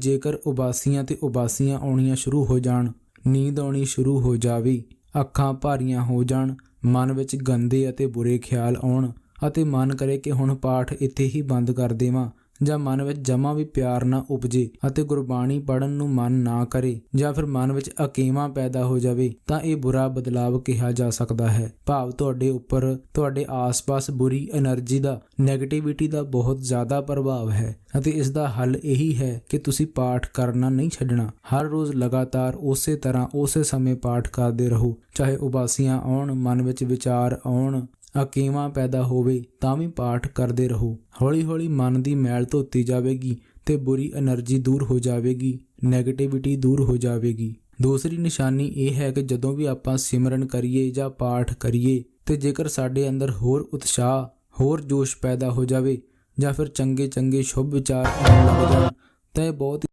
ਜੇਕਰ ਉਬਾਸੀਆਂ ਤੇ ਉਬਾਸੀਆਂ ਆਉਣੀਆਂ ਸ਼ੁਰੂ ਹੋ ਜਾਣ, ਨੀਂਦ ਆਉਣੀ ਸ਼ੁਰੂ ਹੋ ਜਾਵੇ, ਅੱਖਾਂ ਭਾਰੀਆਂ ਹੋ ਜਾਣ, ਮਨ ਵਿੱਚ ਗੰਦੇ ਅਤੇ ਬੁਰੇ ਖਿਆਲ ਆਉਣ ਅਤੇ ਮਨ ਕਰੇ ਕਿ ਹੁਣ ਪਾਠ ਇੱਥੇ ਹੀ ਬੰਦ ਕਰ ਦੇਵਾਂ ਜਾਂ ਮਨ ਵਿੱਚ ਜਮਾ ਵੀ ਪਿਆਰ ਨਾ ਉਪਜੇ ਅਤੇ ਗੁਰਬਾਣੀ ਪੜਨ ਨੂੰ ਮਨ ਨਾ ਕਰੇ ਜਾਂ ਫਿਰ ਮਨ ਵਿੱਚ ਅਕੀਵਾ ਪੈਦਾ ਹੋ ਜਾਵੇ, ਤਾਂ ਇਹ ਬੁਰਾ ਬਦਲਾਵ ਕਿਹਾ ਜਾ ਸਕਦਾ ਹੈ। ਭਾਵ ਤੁਹਾਡੇ ਉੱਪਰ, ਤੁਹਾਡੇ ਆਸ-ਪਾਸ ਬੁਰੀ એનર્ਜੀ ਦਾ ਨੈਗੇਟਿਵਿਟੀ ਦਾ ਬਹੁਤ ਜ਼ਿਆਦਾ ਪ੍ਰਭਾਵ ਹੈ ਅਤੇ ਇਸ ਦਾ ਹੱਲ ਇਹੀ ਹੈ ਕਿ ਤੁਸੀਂ ਪਾਠ ਕਰਨਾ ਨਹੀਂ ਛੱਡਣਾ। ਹਰ ਰੋਜ਼ ਲਗਾਤਾਰ ਉਸੇ ਤਰ੍ਹਾਂ ਉਸੇ ਸਮੇਂ ਪਾਠ ਕਰਦੇ ਰਹੋ, ਚਾਹੇ ਉਬਾਸੀਆਂ ਆਉਣ, ਮਨ ਵਿੱਚ ਵਿਚਾਰ ਆਉਣ ਅਕੀਵਾ ਪੈਦਾ ਹੋਵੇ, ਤਾਂ ਵੀ ਪਾਠ ਕਰਦੇ ਰਹੋ। ਹੌਲੀ-ਹੌਲੀ ਮਨ ਦੀ ਮੈਲ ਧੋਤੀ ਜਾਵੇਗੀ ਤੇ ਬੁਰੀ એનર્ਜੀ ਦੂਰ ਹੋ ਜਾਵੇਗੀ ਨੈਗੇਟਿਵਿਟੀ ਦੂਰ ਹੋ ਜਾਵੇਗੀ। ਦੂਸਰੀ ਨਿਸ਼ਾਨੀ ਇਹ ਹੈ ਕਿ ਜਦੋਂ ਵੀ ਆਪਾਂ ਸਿਮਰਨ ਕਰੀਏ ਜਾਂ ਪਾਠ ਕਰੀਏ ਤੇ ਜੇਕਰ ਸਾਡੇ ਅੰਦਰ ਹੋਰ ਉਤਸ਼ਾਹ, ਹੋਰ ਜੋਸ਼ ਪੈਦਾ ਹੋ ਜਾਵੇ ਜਾਂ ਫਿਰ ਚੰਗੇ ਚੰਗੇ ਸ਼ੁਭ ਵਿਚਾਰ ਆਉਣ ਲੱਗ ਜਾਣ, ਤਾਂ ਇਹ ਬਹੁਤ